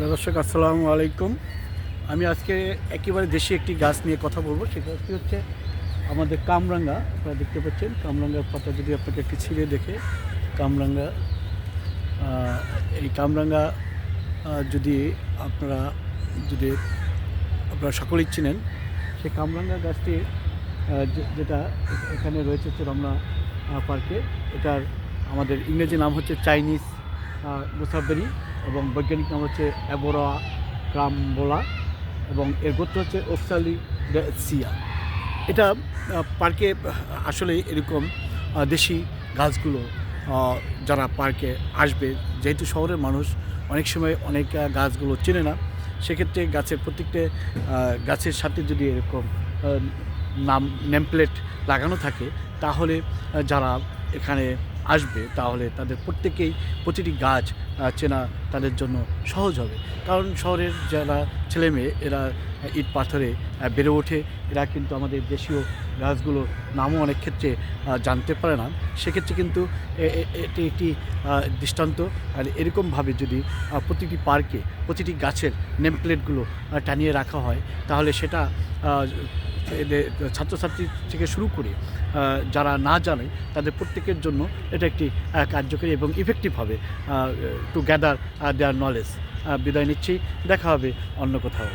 দর্শক, আসসালামু আলাইকুম। আমি আজকে একেবারে দেশি একটি গাছ নিয়ে কথা বলব। সেটা গাছটি হচ্ছে আমাদের কামরাঙ্গা। আপনারা দেখতে পাচ্ছেন, কামরাঙ্গার পাতা যদি আপনাকে একটু ছিঁড়ে দেখে, কামরাঙ্গা এই কামরাঙ্গা যদি আপনারা যদি আপনারা সকলেই চিনেন, সেই কামরাঙ্গা গাছটি যেটা এখানে রয়েছে হচ্ছে রমনা পার্কে, এটার আমাদের ইংরেজি নাম হচ্ছে চাইনিজ গোসাবেরি এবং বৈজ্ঞানিক নাম হচ্ছে অ্যাবোরা ক্রামবোলা এবং এর গোত্র হচ্ছে ওকসালি সিয়া। এটা পার্কে আসলে এরকম দেশি গাছগুলো যারা পার্কে আসবে, যেহেতু শহরের মানুষ, অনেক সময় অনেক গাছগুলো চেনে না, সেক্ষেত্রে গাছের প্রত্যেকটা গাছের সাথে যদি এরকম নাম, নেমপ্লেট লাগানো থাকে, তাহলে যারা এখানে আসবে, তাহলে তাদের প্রত্যেকেই প্রতিটি গাছ চেনা তাদের জন্য সহজ হবে। কারণ শহরের যারা ছেলে মেয়ে, এরা ইট পাথরে বেড়ে ওঠে। এরা কিন্তু আমাদের দেশীয় গাছগুলোর নামও অনেক ক্ষেত্রে জানতে পারে না। সেক্ষেত্রে কিন্তু এটি একটি দৃষ্টান্ত। আর এরকমভাবে যদি প্রতিটি পার্কে, প্রতিটি গাছের নেমপ্লেটগুলো টানিয়ে রাখা হয়, তাহলে সেটা এদের ছাত্রছাত্রী থেকে শুরু করে যারা না জানে তাদের প্রত্যেকের জন্য এটা একটি কার্যকরী এবং ইফেক্টিভ হবে টু গ্যাদার দেয়ার নলেজ বিদায় নিচ্ছি, দেখা হবে অন্য কোথাও।